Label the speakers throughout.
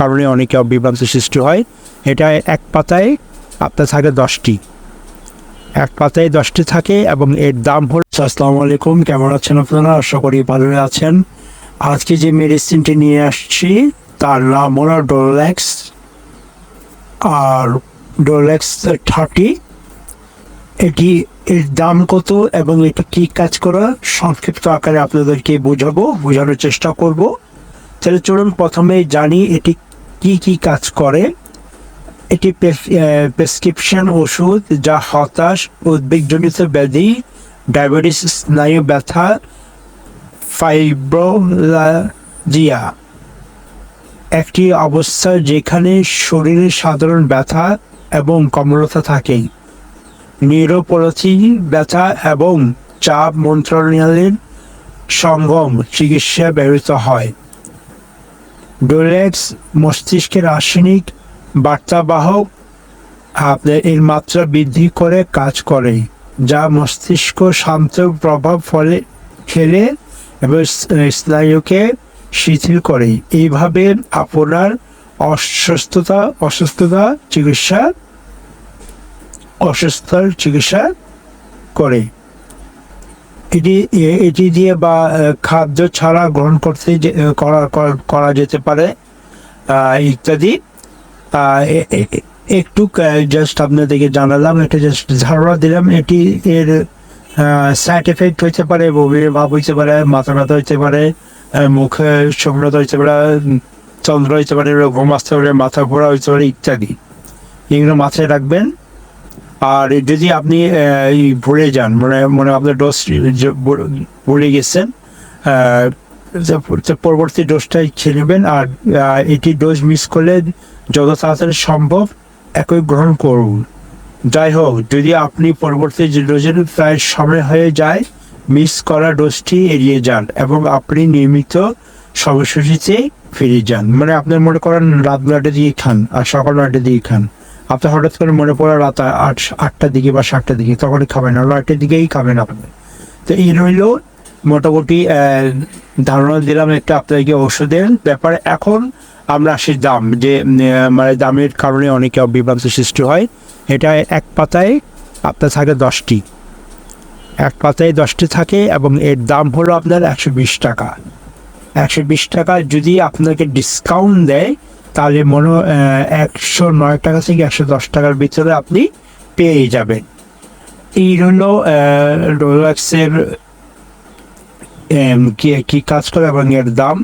Speaker 1: কারণে অনেকে বিভ্রান্ত সৃষ্টি হয়। এটা এক পাতায় আপনার থাকে দশটি। এক পাতায় দশটি থাকে এবং এর দাম হল আসসালামু আলাইকুম, কেমন আছেন আপনারা? আশা করি ভালো আছেন। আজকে যে মেডিসিনটি নিয়ে আসছি, তার নাম হলো ডোলেক্স আর ডোলেক্স থার্টি এটি এর দাম কত এবং এটা কি কাজ করা? সংক্ষিপ্ত আকারে আপনাদেরকে বোঝাবো, বোঝানোর চেষ্টা করব। তাহলে চলুন প্রথমে জানি এটি কি কি কাজ করে, এটি প্রেসক্রিপশন ওষুধ যা হতাশ, উদ্বেগজনিত ব্যাধি ডায়াবেটিস স্নায়ু ব্যথা ফাইব্রোলাজিয়া একটি অবস্থা যেখানে শরীরে সাধারণ ব্যথা এবং কমলতা থাকে। নিউরোপ্যাথি ব্যথা এবং চাপ মন্ত্রণালয়ের সঙ্গম চিকিৎসা ব্যবহৃত হয়। ডোলেক্স মস্তিষ্কের রাসায়নিক বার্তাবাহক আপনার এর মাত্রা বৃদ্ধি করে কাজ করে, যা মস্তিষ্ক শান্ত প্রভাব ফলে ফেলে এবং স্নায়ুকে শিথিল করে। এইভাবে আপনার অসুস্থতা অসুস্থতা চিকিৎসা, অসুস্থতার চিকিৎসা করে। এটি এটি দিয়ে বা খাদ্য ছাড়া গ্রহণ করতে করা, করা- যেতে পারে ইত্যাদি। একটু জাস্ট আপনাদেরকে জানালাম এটা জাস্ট ধারণা দিলাম, এটি এর সাইড এফেক্ট হইতে পারে বমির ভাব হইতে পারে মাথা ব্যথা হইতে পারে মুখে শুকনতা হইতে পারে চন্দ্র হইতে পারে ঘুম আসতে পারে মাথা ঘোরা হইতে পারে, ইত্যাদি। এগুলো মাথায় রাখবেন। আর যদি আপনি ভুলে যান মানে মানে আপনার ডোজ ভুলে গেছেন পরবর্তী ডোজটাই খেয়ে নেবেন আর এটি ডোজ মিস করলে যত তাড়াতাড়ি সম্ভব একই গ্রহণ করুন। যাই হোক, যদি আপনি পরবর্তী ডোজের প্রায় সময় হয়ে যায় মিস করা ডোজটি এড়িয়ে যান এবং আপনি নিয়মিত সময়সূচিতে ফিরে যান। মানে আপনার মনে করেন রাত নয়টা দিয়ে খান আর সকাল নয়টা দিয়ে খান। আপনার হঠাৎ করে মনে পড়ে রাত আট, আটটার দিকে বা সাতটার দিকে, তখনই খাবেন না, নয়টার দিকেই খাবেন আপনি। তো এই রইল মোটামুটি ধারণা দিলাম একটা আপনাকে ওষুধের ব্যাপারে। এখন আমরা আসি দাম, যে মানে দামের কারণে অনেকে বিভ্রান্ত সৃষ্টি হয়। এটা এক পাতায় আপনার থাকে দশটি। এক পাতায় দশটি থাকে এবং এর দাম হলো আপনার একশো বিশ টাকা। একশো বিশ টাকা যদি আপনাকে ডিসকাউন্ট দেয় তাহলে মনে একশো নয় টাকা থেকে একশো দশ টাকার ভিতরে আপনি পেয়ে যাবেন। এই হলো রোলাক্সের কি কাজ করে এবং এর দাম।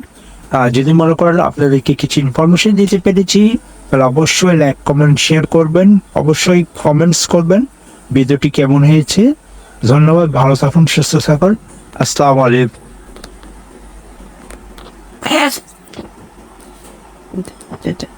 Speaker 1: যদি মনে করেন আপনাদেরকে কিছু ইনফরমেশন দিতে পেরেছি, তাহলে অবশ্যই লাইক কমেন্ট শেয়ার করবেন। অবশ্যই কমেন্টস করবেন। ভিডিওটি কেমন হয়েছে? ধন্যবাদ, ভালো থাকুন, সুস্থ থাকুন। আসসালামু আলাইকুম।
Speaker 2: accepted.